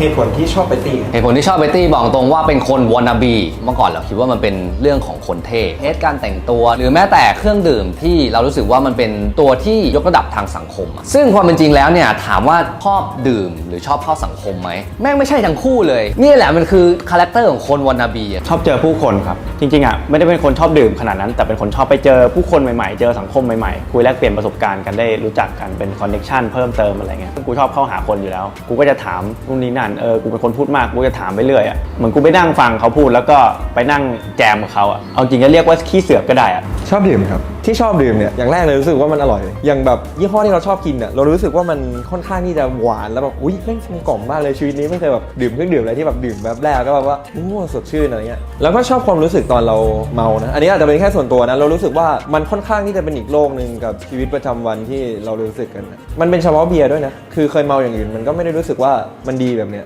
เหตุผลที่ชอบไปตีเหตุผลที่ชอบเบตตี้บอกตรงว่าเป็นคนวอนาบีเมื่อก่อนเราคิดว่ามันเป็นเรื่องของคนเท่เทสการแต่งตัว หรือแม้แต่เครื่องดื่มที่เรารู้สึกว่ามันเป็นตัวที่ยกระดับทางสังคมอะซึ่งความเป็นจริงแล้วเนี่ยถามว่าชอบดื่มหรือชอบเข้าสังคมไหมแม่งไม่ใช่ทั้งคู่เลย นี่แหละมันคือคาแรคเตอร์ของคนวอนาบีอะชอบเจอผู้คนครับ จริงๆอะไม่ได้เป็นคนชอบดื่มขนาดนั้น แต่เป็นคนชอบไปเจอผู้คนใหม่ๆ เจอสังคมใหม่ๆ คุยแลกเปลี่ยนประสบการณ์กันได้รู้จักกันเป็นคอนเนคชันเพิ่มเติมอะไรเงี้ยกูชอบเข้าหาคนอยู่แล้ว กูก็จะถามนู่นนี่นั่นเออกูเป็นคนพูดมากกูจะถามไปเรื่อยอะเหมือนกูไปนั่งฟังเขาพูดแล้วก็ไปนั่งแจมกับเขาอะเอาจริงก็เรียกว่าขี้เสือกก็ได้อะชอบดื่มครับ ที่ชอบดื่มเนี่ยอย่างแรกเลยรู้สึกว่ามันอร่อย อย่างแบบยี่ห้อที่เราชอบกินเนี่ยเรารู้สึกว่ามันค่อนข้างที่จะหวานแล้วแบบอุ้ยแม่งกลมกล่อมมากเลยชีวิตนี้ไม่เคยแบบดื่มเครื่องดื่มอะไรที่แบบดื่มแบบแรกก็แบบว่าโอ้สดชื่นอะไรเงี้ยแล้วก็ชอบความรู้สึกตอนเราเมานะอันนี้อาจจะเป็นแค่ส่วนตัวนะเรารู้สึกว่ามันค่อนข้างที่จะเป็นอีกโลกหนึ่งกับชีวิตประจำวันที่เรารู้สึกกันนะมันเป็นเฉพาะเบียร์ด้วยนะคือเคยเมาอย่างอื่นมันก็ไม่ได้รู้สึกว่ามันดีแบบเนี้ย